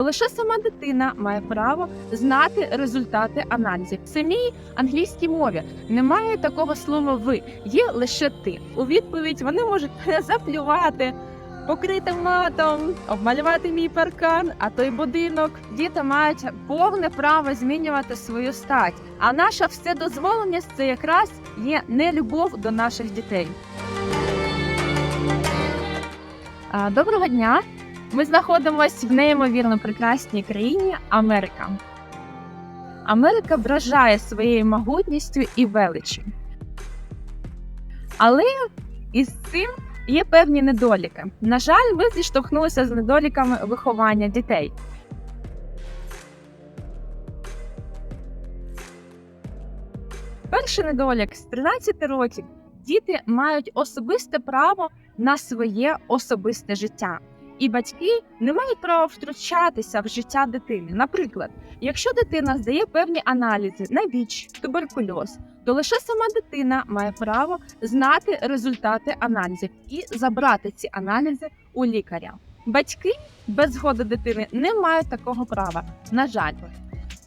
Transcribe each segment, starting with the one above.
Лише сама дитина має право знати результати аналізів. В самій англійській мові немає такого слова ви, є лише ти. У відповідь вони можуть заплювати, покрити матом, обмалювати мій паркан, а той будинок. Діти мають повне право змінювати свою стать. А наша вседозволеність це якраз є нелюбов до наших дітей. Доброго дня! Ми знаходимося в неймовірно прекрасній країні Америка. Америка вражає своєю могутністю і величі. Але із цим є певні недоліки. На жаль, ви зіштовхнулися з недоліками виховання дітей. Перший недолік з 13 років діти мають особисте право на своє особисте життя. І батьки не мають права втручатися в життя дитини. Наприклад, якщо дитина здає певні аналізи на ВІЧ, туберкульоз, то лише сама дитина має право знати результати аналізів і забрати ці аналізи у лікаря. Батьки без згоди дитини не мають такого права. На жаль,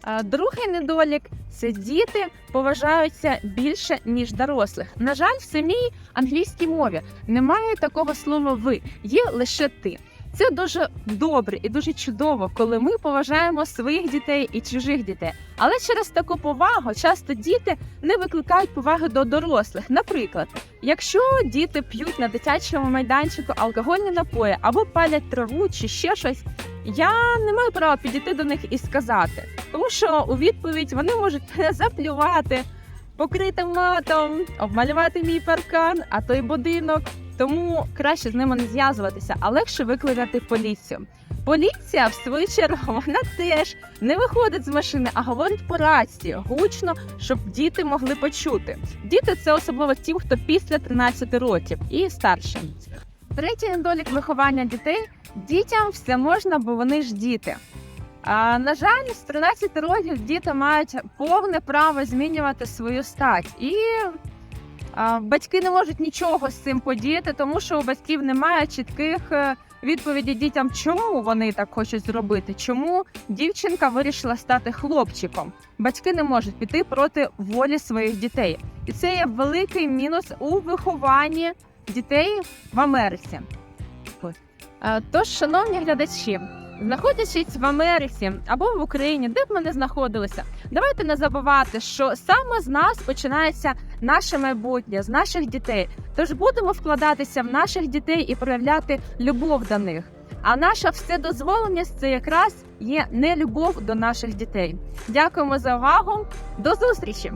Е, другий недолік це діти поважаються більше ніж дорослих. На жаль, в самій англійській мові немає такого слова ви, є лише ти. Це дуже добре і дуже чудово, коли ми поважаємо своїх дітей і чужих дітей. Але через таку повагу часто діти не викликають поваги до дорослих. Наприклад, якщо діти п'ють на дитячому майданчику алкогольні напої або палять траву чи ще щось, я не маю права підійти до них і сказати, тому що у відповідь вони можуть заплювати, покрити матом, обмалювати мій паркан, а той будинок. Тому краще з ними не зв'язуватися, а легше викликати поліцію. Поліція, в свою чергу, вона теж не виходить з машини, а говорить по рації гучно, щоб діти могли почути. Діти це особливо ті, хто після 13 років і старше. Третій недолік виховання дітей дітям все можна, бо вони ж діти. А, на жаль, з 13 років діти мають повне право змінювати свою стать і Батьки не можуть нічого з цим подіяти, тому що у батьків немає чітких е, відповідей дітям, чому вони так хочуть зробити, чому дівчинка вирішила стати хлопчиком. Батьки не можуть піти проти волі своїх дітей, і це є великий мінус у вихованні дітей в Америці. Е, Тож, шановні глядачі, знаходячись в Америці або в Україні, де б ми не знаходилися, давайте не забувати, що саме з нас починається наше майбутнє, з наших дітей. Тож будемо вкладатися в наших дітей і проявляти любов до них. А наша вседозволеність це якраз є нелюбов до наших дітей. Дякуємо за увагу. До зустрічі!